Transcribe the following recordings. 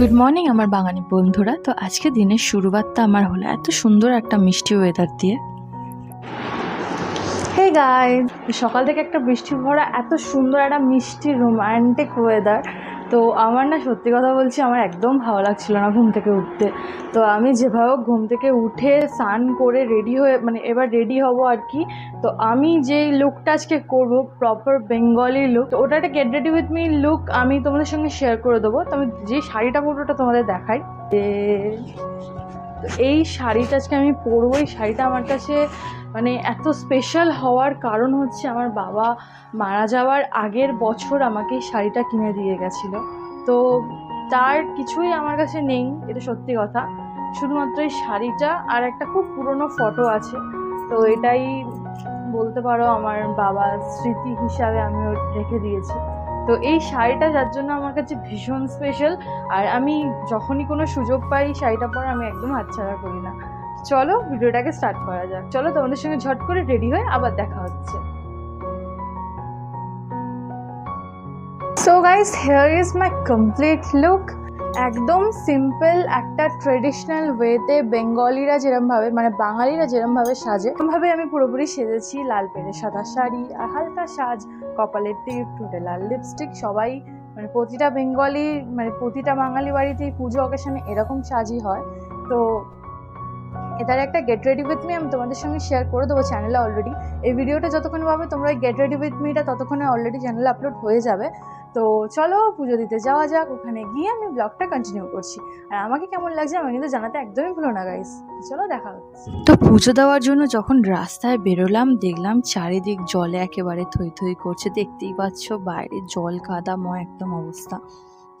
Good morning আমার বাঙালি বন্ধুরা। তো আজকে দিনের শুরুবাতটা আমার হলো এত সুন্দর একটা মিষ্টি ওয়েদার দিয়ে। হে গাই সকাল থেকে একটা বৃষ্টি ভরা এত সুন্দর একটা মিষ্টি রোমান্টিক ওয়েদার তো আমার না সত্যি কথা বলছি, আমার একদম ভালো লাগছিল না ঘুম থেকে উঠতে। তো আমি যেভাবে ঘুম থেকে উঠে স্নান করে রেডি হয়ে মানে এবার রেডি হব আর কি। তো আমি যেই লুকটা আজকে করব প্রপার বেঙ্গলি লুক তো ওটা একটা get ready with me look আমি তোমাদের সঙ্গে শেয়ার করে দেবো। তো আমি যে শাড়িটা পরবো ওটা তোমাদের দেখাই। তো এই শাড়িটা আজকে আমি পরবো, এই শাড়িটা আমার কাছে মানে এত স্পেশাল হওয়ার কারণ হচ্ছে আমার বাবা মারা যাওয়ার আগের বছর আমাকে এই শাড়িটা কিনে দিয়ে গেছিল। তো তার কিছুই আমার কাছে নেই, এটা সত্যি কথা। শুধুমাত্র এই শাড়িটা আর একটা খুব পুরনো ফটো আছে। তো এটাই বলতে পারো আমার বাবার স্মৃতি হিসাবে আমি রেখে দিয়েছি। তো এই শাড়িটা যার জন্য আমার কাছে ভীষণ স্পেশাল আর আমি যখনই কোনো সুযোগ পাই এই শাড়িটা পরে, আমি একদম হাতছাড়া করি না। চলো, ভিডিওটাকে স্টার্ট করা যাক। চলো, তোমাদের সঙ্গে ঝট করে রেডি হয়ে আবার দেখা হচ্ছে। So guys here is my complete look একদম সিম্পল একটা ট্রেডিশনাল ওয়েতে বেঙ্গলিরা যেরমভাবে মানে বাঙালিরা যেরমভাবে সাজে এরমভাবে আমি পুরোপুরি সেজেছি। লাল পেরে সাদা শাড়ি আর হালকা সাজ। কপালের থেকে ফুটে লাল লিপস্টিক সবাই মানে প্রতিটা বেঙ্গলি মানে প্রতিটা বাঙালি বাড়িতেই পুজো অকেশনে এরকম সাজই হয়। তো এটার একটা গেট রেডি উইথ মি আমি তোমাদের সঙ্গে শেয়ার করে দেবো চ্যানেলে অলরেডি এই ভিডিওটা যতক্ষণ পাবে তোমরা গেট রেডি উইথ মিটা ততক্ষণে অলরেডি চ্যানেলে আপলোড হয়ে যাবে। তো চলো পুজো দিতে যাওয়া যাক, ওখানে গিয়ে আমি ব্লগটা কন্টিনিউ করছি। আর আমাকে কেমন লাগছে আমি কিন্তু জানাতে একদমই ভুলো না গাইস চলো দেখা হচ্ছে। তো পুজো দেওয়ার জন্য যখন রাস্তায় বেরোলাম, দেখলাম চারিদিক জলে একেবারে থই থই করছে। দেখতেই পাচ্ছ বাইরে জল কাদাময় একদম অবস্থা।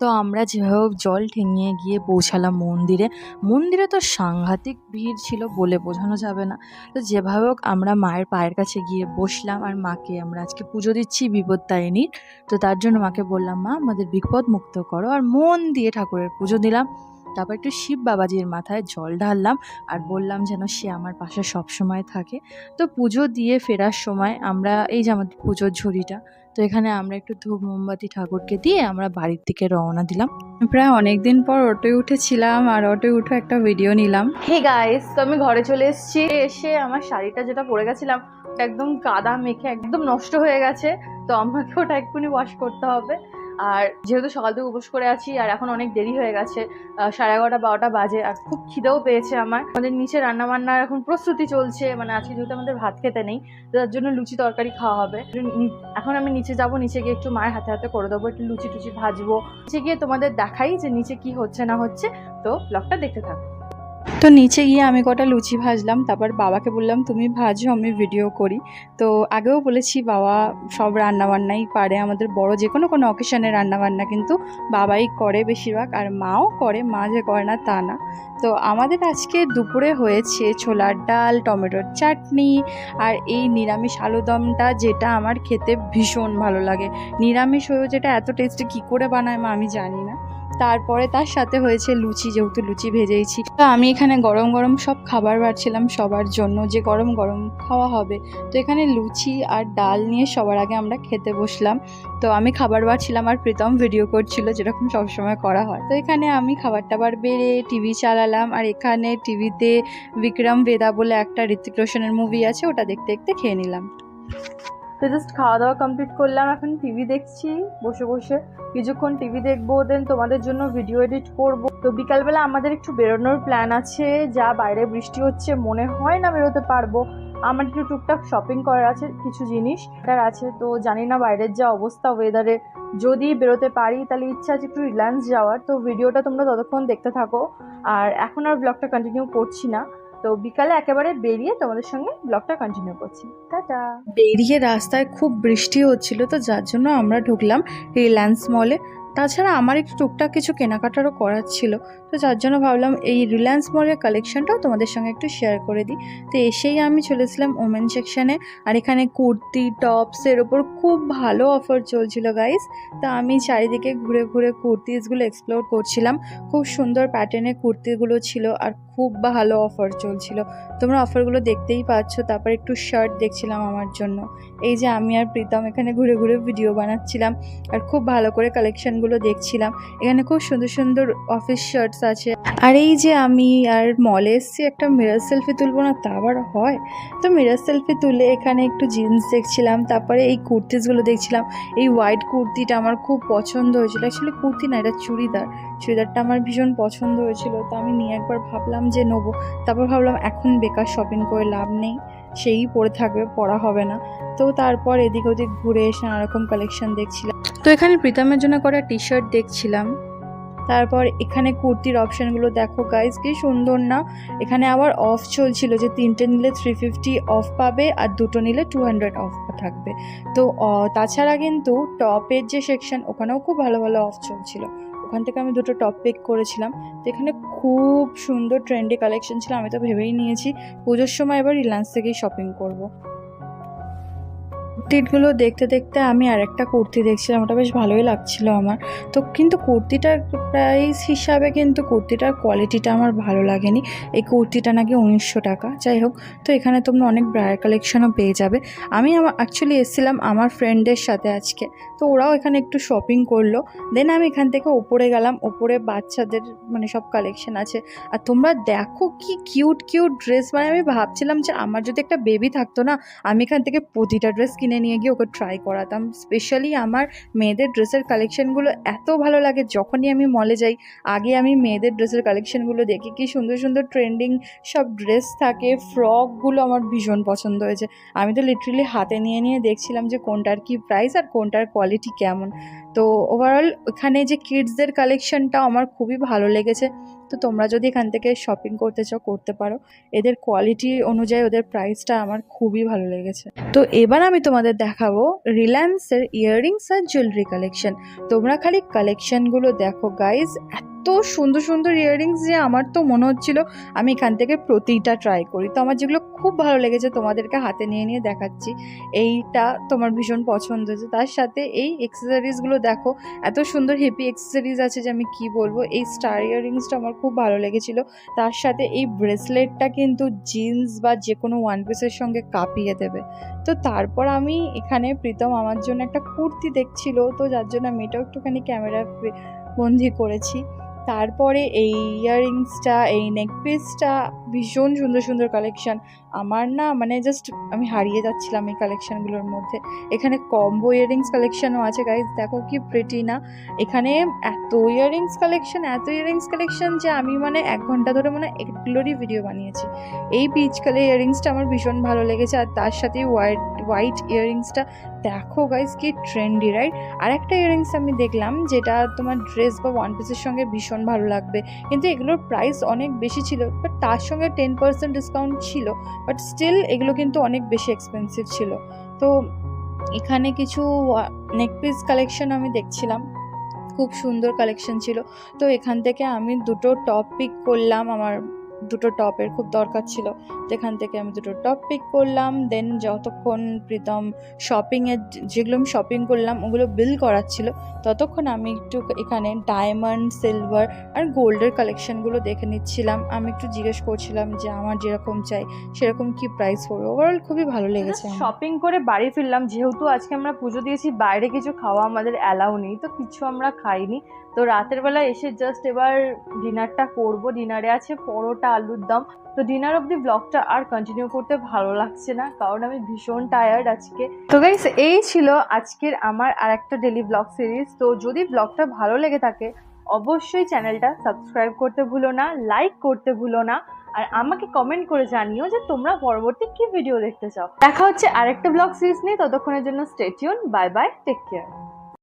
তো আমরা যেভাবে জল ঠেঙিয়ে গিয়ে পৌঁছালাম মন্দিরে মন্দিরে তো সাংঘাতিক ভিড় ছিল বলে বোঝানো যাবে না। তো যেভাবে হোক আমরা মায়ের পায়ের কাছে গিয়ে বসলাম আর মাকে আমরা আজকে পুজো দিচ্ছি বিপদ বিপত্তায়নীর। তো তার জন্য মাকে বললাম, মা, আমাদের বিপদ মুক্ত করো। আর মন দিয়ে ঠাকুরের পুজো দিলাম। তারপর একটু শিব বাবাজির মাথায় জল ঢাললাম আর বললাম যেন সে আমার পাশে সব সময় থাকে। তো পুজো দিয়ে ফেরার সময় আমরা এই যে আমাদের পুজোর ঝুড়িটা তো এখানে আমরা একটু ধূপ মোমবাতি ঠাকুরকে দিয়ে আমরা বাড়ির দিকে রওনা দিলাম। প্রায় অনেকদিন পর অটোয় উঠেছিলাম আর অটোয় উঠে একটা ভিডিও নিলাম। হে গাইস তো আমি ঘরে চলে এসেছি। এসে আমার শাড়িটা যেটা পরে গেছিলাম একদম কাদা মেখে একদম নষ্ট হয়ে গেছে। তো আমাকে ওটা এক্ষুনি ওয়াশ করতে হবে। আর যেহেতু সকাল থেকে উপোস করে আছি আর এখন অনেক দেরি হয়ে গেছে সাড়ে এগারোটা, বারোটা বাজে আর খুব খিদেও পেয়েছে আমার। আমাদের নিচে রান্না বান্নার এখন প্রস্তুতি চলছে মানে আজকে যেহেতু আমাদের ভাত খেতে নেই তার জন্য লুচি তরকারি খাওয়া হবে। এখন আমি নিচে যাব, নিচে গিয়ে একটু মায়ের হাতে হাতে করে দেবো, একটু লুচি টুচি ভাজবো। নিচে গিয়ে তোমাদের দেখাই যে নিচে কি হচ্ছে না হচ্ছে, তো ব্লগটা দেখতে থাকো। তো নিচে গিয়ে আমি কটা লুচি ভাজলাম, তারপর বাবাকে বললাম, তুমি ভাজো, আমি ভিডিও করি। তো আগেও বলেছি, বাবা সব রান্নাবান্নাই পারে। আমাদের বড় যে কোনো কোনো অকেশনে রান্নাবান্না কিন্তু বাবাই করে বেশিরভাগ, আর মাও করে, মা যে করে না, তা না। তো আমাদের আজকে দুপুরে হয়েছে ছোলার ডাল, টমেটোর চাটনি, আর এই নিরামিষ আলুদমটা যেটা আমার খেতে ভীষণ ভালো লাগে। নিরামিষ হয়েও যেটা এত টেস্টি কী করে বানায় মা আমি জানি না। তারপরে তার সাথে হয়েছে লুচি, যেহেতু লুচি ভেজেইছি। তো আমি এখানে গরম গরম সব খাবার বাড়ছিলাম সবার জন্য, যে গরম গরম খাওয়া হবে। তো এখানে লুচি আর ডাল নিয়ে সবার আগে আমরা খেতে বসলাম। তো আমি খাবার বাড়ছিলাম আর প্রীতম ভিডিও করছিল যেরকম সবসময় করা হয়। তো এখানে আমি খাবার টাবার বেড়ে টিভি চালালাম আর এখানে টিভিতে বিক্রম বেদা বলে একটা ঋতিক রোশনের মুভি আছে, ওটা দেখতে দেখতে খেয়ে নিলাম। তো জাস্ট খাওয়া দাওয়া কমপ্লিট করলাম, এখন টিভি দেখছি, বসে বসে। কিছুক্ষণ টিভি দেখব দেন তোমাদের জন্য ভিডিও এডিট করব। তো বিকালবেলা আমাদের একটু বেরোনোর প্ল্যান আছে, যা বাইরে বৃষ্টি হচ্ছে মনে হয় না বেরোতে পারব। আমার একটু টুকটাক শপিং করার আছে, কিছু জিনিস এটার আছে, তো জানি না বাইরের যা অবস্থা ওয়েদারে যদি বেরোতে পারি, তাহলে ইচ্ছা আছে একটু রিলায়েন্স যাওয়ার। তো ভিডিওটা তোমরা ততক্ষণ দেখতে থাকো। আর এখন আর ব্লগটা কন্টিনিউ করছি না। তো বিকালে একেবারে বেরিয়ে তোমাদের সঙ্গে ব্লগটা কন্টিনিউ করছি। টাটা! বেরিয়ে রাস্তায় খুব বৃষ্টি হচ্ছিল তো যার জন্য আমরা ঢুকলাম রিলায়েন্স মলে তাছাড়া আমার একটু টুকটাক কিছু কেনাকাটারও করার ছিল, তো যার জন্য ভাবলাম এই রিলায়েন্স মলের কালেকশনটাও তোমাদের সঙ্গে একটু শেয়ার করে দিই। তো এসেই আমি চলেছিলাম ওমেন সেকশানে আর এখানে কুর্তি টপসের ওপর খুব ভালো অফার চলছিল গাইস তো আমি চারিদিকে ঘুরে ঘুরে কুর্তিসগুলো এক্সপ্লোর করছিলাম। খুব সুন্দর প্যাটার্নের কুর্তিগুলো ছিল, আর খুব ভালো অফার চলছিল। তোমরা অফারগুলো দেখতেই পাচ্ছ, তারপর একটু শার্ট দেখছিলাম আমার জন্য। এই যে আমি আর প্রীতম এখানে ঘুরে ঘুরে ভিডিও বানাচ্ছিলাম, আর খুব ভালো করে কালেকশনগুলো দেখছিলাম। এখানে খুব সুন্দর সুন্দর অফিস শার্টস আছে। আর এই যে আমি আর মলে এসেছি, একটা মিরার সেলফি তুলবো না, তা আবার হয়? তো মিরার সেলফি তুলে এখানে একটু জিন্স দেখছিলাম, তারপরে এই কুর্তিসগুলো দেখছিলাম। এই হোয়াইট কুর্তিটা আমার খুব পছন্দ হয়েছিল। অ্যাকচুয়ালি কুর্তি না, এটা চুড়িদার। চুড়িদারটা আমার ভীষণ পছন্দ হয়েছিল, তো আমি নিয়ে একবার ভাবলাম যে নেব। তারপর ভাবলাম, এখন বেকার শপিং করে লাভ নেই, সেই পরে থাকবে, পরা হবে না। তো তারপর এদিক ওদিক ঘুরে এসে নানারকম কালেকশন দেখছিলাম। তো এখানে প্রীতমের জন্য করা টি শার্ট দেখছিলাম। তারপর এখানে কুর্তির অপশানগুলো দেখো গাইজ কি সুন্দর না? এখানে আবার অফ চলছিল যে তিনটে নিলে থ্রি ফিফটি অফ পাবে আর দুটো নিলে টু হান্ড্রেড অফ থাকবে। তো তাছাড়া কিন্তু টপের যে সেকশন ওখানেও খুব ভালো ভালো অফ চলছিল। ওখান থেকে আমি দুটো টপ পিক করেছিলাম। তো এখানে খুব সুন্দর ট্রেন্ডি কালেকশন ছিল, আমি তো ভেবেই নিয়েছি। পুজোর সময় এবার রিলায়েন্স থেকেই শপিং করব। কুর্তিগুলো দেখতে দেখতে আমি আরেকটা কুর্তি দেখছিলাম, ওটা বেশ ভালোই লাগছিল আমার। তো কিন্তু কুর্তিটার প্রাইস হিসাবে কিন্তু কুর্তিটার কোয়ালিটিটা আমার ভালো লাগেনি। এই কুর্তিটা নাকি উনিশশো টাকা, যাই হোক। তো এখানে তোমরা অনেক ব্রায়ার কালেকশনও পেয়ে যাবে। আমি আমার অ্যাকচুয়ালি এসেছিলাম আমার ফ্রেন্ডের সাথে আজকে। তো ওরাও এখানে একটু শপিং করল। দেন আমি এখান থেকে ওপরে গেলাম। ওপরে বাচ্চাদের মানে সব কালেকশন আছে। আর তোমরা দেখো কি কিউট কিউট ড্রেস মানে আমি ভাবছিলাম যে আমার যদি একটা বেবি থাকতো না, আমি এখান থেকে প্রতিটা ড্রেস কিনে নিয়ে গিয়ে ওকে ট্রাই করাতাম। স্পেশালি আমার মেয়েদের ড্রেসের কালেকশানগুলো এত ভালো লাগে, যখনই আমি মলে যাই, আগে আমি মেয়েদের ড্রেসের কালেকশানগুলো দেখি, কি সুন্দর সুন্দর ট্রেন্ডিং সব ড্রেস থাকে ফ্রকগুলো আমার ভীষণ পছন্দ হয়েছে। আমি তো লিটারেলি হাতে নিয়ে নিয়ে দেখছিলাম যে কোনটার কি প্রাইস আর কোনটার কোয়ালিটি কেমন। তো ওভারঅল ওখানে যে কিডসদের কালেকশনটা আমার খুবই ভালো লেগেছে। তো তোমরা যদি এখান থেকে শপিং করতে চাও, করতে পারো। এদের কোয়ালিটি অনুযায়ী ওদের প্রাইসটা আমার খুবই ভালো লেগেছে। তো এবার আমি তোমাদের দেখাবো রিলায়েন্সের ইয়াররিংস আর জুয়েলারি কালেকশন তোমরা খালি কালেকশনগুলো দেখো গাইজ এত সুন্দর সুন্দর ইয়াররিংস যে আমার তো মনে হচ্ছিল আমি এখান থেকে প্রতিটা ট্রাই করি। তো আমার যেগুলো খুব ভালো লেগেছে তোমাদেরকে হাতে নিয়ে নিয়ে দেখাচ্ছি। এইটা তোমার ভীষণ পছন্দ হয়েছে। তার সাথে এই এক্সেসরিজগুলো দেখো, এত সুন্দর হেভি এক্সেসরিজ আছে যে আমি কি বলব? এই স্টার ইয়াররিংসটা আমার খুব ভালো লেগেছিল। তার সাথে এই ব্রেসলেটটা কিন্তু জিন্স বা যে কোনো ওয়ান পিসের সঙ্গে কাঁপিয়ে দেবে। তো তারপর আমি এখানে প্রীতম আমার জন্য একটা কুর্তি দেখছিল। তো যার জন্য আমি এটাও একটুখানি ক্যামেরা বন্দি করেছি। তারপরে এই ইয়াররিংসটা এই নেক পিসটা ভীষণ সুন্দর সুন্দর কালেকশান আমার না মানে জাস্ট আমি হারিয়ে যাচ্ছিলাম এই কালেকশানগুলোর মধ্যে। এখানে কম্বো ইয়াররিংস কালেকশনও আছে গাইজ দেখো কি প্রেটি না। এখানে এত ইয়াররিংস কালেকশান এত ইয়াররিংস কালেকশন যে আমি মানে এক ঘণ্টা ধরে মানে এগুলোরই ভিডিও বানিয়েছি। এই পিচ কালার ইয়াররিংসটা আমার ভীষণ ভালো লেগেছে, আর তার সাথে হোয়াইট হোয়াইট ইয়াররিংসটা দেখো গাইজ কি ট্রেন্ডি রাইট আর একটা ইয়াররিংস আমি দেখলাম, যেটা তোমার ড্রেস বা ওয়ান পিসের সঙ্গে ভীষণ ভালো লাগবে। কিন্তু এগুলোর প্রাইস অনেক বেশি ছিল বাট তার সঙ্গে টেন পার্সেন্ট ডিসকাউন্ট ছিল বাট স্টিল এগুলো কিন্তু অনেক বেশি এক্সপেন্সিভ ছিল। তো এখানে কিছু নেকপিস কালেকশন আমি দেখছিলাম, খুব সুন্দর কালেকশন ছিল। তো এখান থেকে আমি দুটো টপ পিক করলাম আমার দুটো টপের খুব দরকার ছিল। যেখান থেকে আমি দুটো টপ পিক করলাম দেন যতক্ষণ প্রীতম শপিংয়ের যেগুলো আমি শপিং করলাম ওগুলো বিল করাচ্ছিল ততক্ষণ আমি একটু এখানে ডায়মন্ড সিলভার আর গোল্ডের কালেকশনগুলো দেখে নিচ্ছিলাম। আমি একটু জিজ্ঞেস করছিলাম যে আমার যেরকম চাই সেরকম কি প্রাইস পড়বে? ওভারঅল খুবই ভালো লেগেছে শপিং করে বাড়ি ফিরলাম। যেহেতু আজকে আমরা পুজো দিয়েছি বাইরে কিছু খাওয়া আমাদের অ্যালাউ নেই তো কিছু আমরা খাইনি। তো রাতের বেলা এসে জাস্ট এবার ডিনারটা করব। ডিনারে আছে পরোটা, আলুর দম। তো ডিনার অব দি ব্লগটা আর কন্টিনিউ করতে ভালো লাগছে না, কারণ আমি ভীষণ টায়ার্ড আজকে। তো গাইস এই ছিল আজকের আমার আর একটা ডেলি ব্লগ সিরিজ তো যদি ব্লগটা ভালো লেগে থাকে, অবশ্যই চ্যানেলটা সাবস্ক্রাইব করতে ভুলো না লাইক করতে ভুলো না। আর আমাকে কমেন্ট করে জানিও যে তোমরা পরবর্তী কি ভিডিও দেখতে চাও। দেখা হচ্ছে আরেকটা ব্লগ সিরিজ নিয়ে। ততক্ষণের জন্য stay tuned bye bye take care